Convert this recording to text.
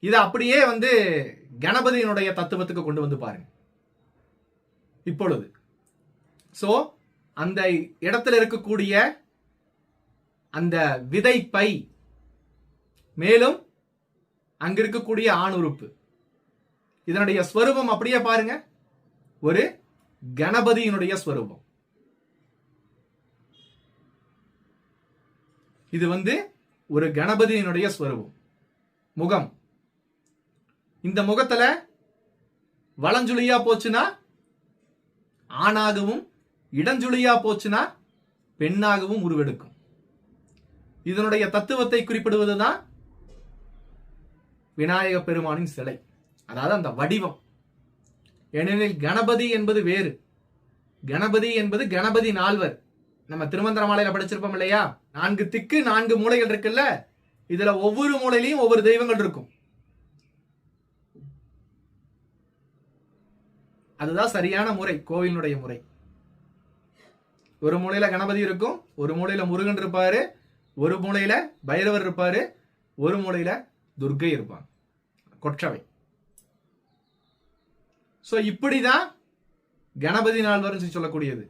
இதை அப்படியே வந்து கணபதியினுடைய தத்துவத்துக்கு கொண்டு வந்து பாருங்க. இப்பொழுது. ஸோ அந்த இடத்துல இருக்கக்கூடிய அந்த விதை பை மேலும் அங்க இருக்கக்கூடிய ஆண் உறுப்பு இதனுடைய ஸ்வரூபம் அப்படியே பாருங்க. ஒரு கணபதியினுடைய ஸ்வரூபம். இது வந்து ஒரு கணபதியினுடைய ஸ்வரூபம். முகம். இந்த முகத்துல வளஞ்சுழியா போச்சுன்னா ஆணாகவும் இடஞ்சுழியா போச்சுன்னா பெண்ணாகவும் உருவெடுக்கும். இதனுடைய தத்துவத்தை குறிப்பிடுவதுதான் விநாயக பெருமானின் சிலை. அதாவது அந்த வடிவம். ஏனெனில் கணபதி என்பது வேறு. கணபதி என்பது கணபதி நால்வர். நம்ம திருமந்திரமாலையில படிச்சிருப்போம் இல்லையா? நான்கு திக்கு நான்கு மூலைகள் இருக்குல்ல? இதுல ஒவ்வொரு மூலையிலையும் ஒவ்வொரு தெய்வங்கள் இருக்கும். அதுதான் சரியான முறை கோவிலினுடைய முறை. ஒரு மூலையில கணபதி இருக்கும் ஒரு மூலையில முருகன் இருப்பாரு ஒரு மூலையில பைரவர் இருப்பாரு ஒரு மூலையில துர்கை இருப்பாங்க. கொற்றவை. சோ இப்படிதான் கணபதி நால்வர்னு சொல்லக்கூடியது.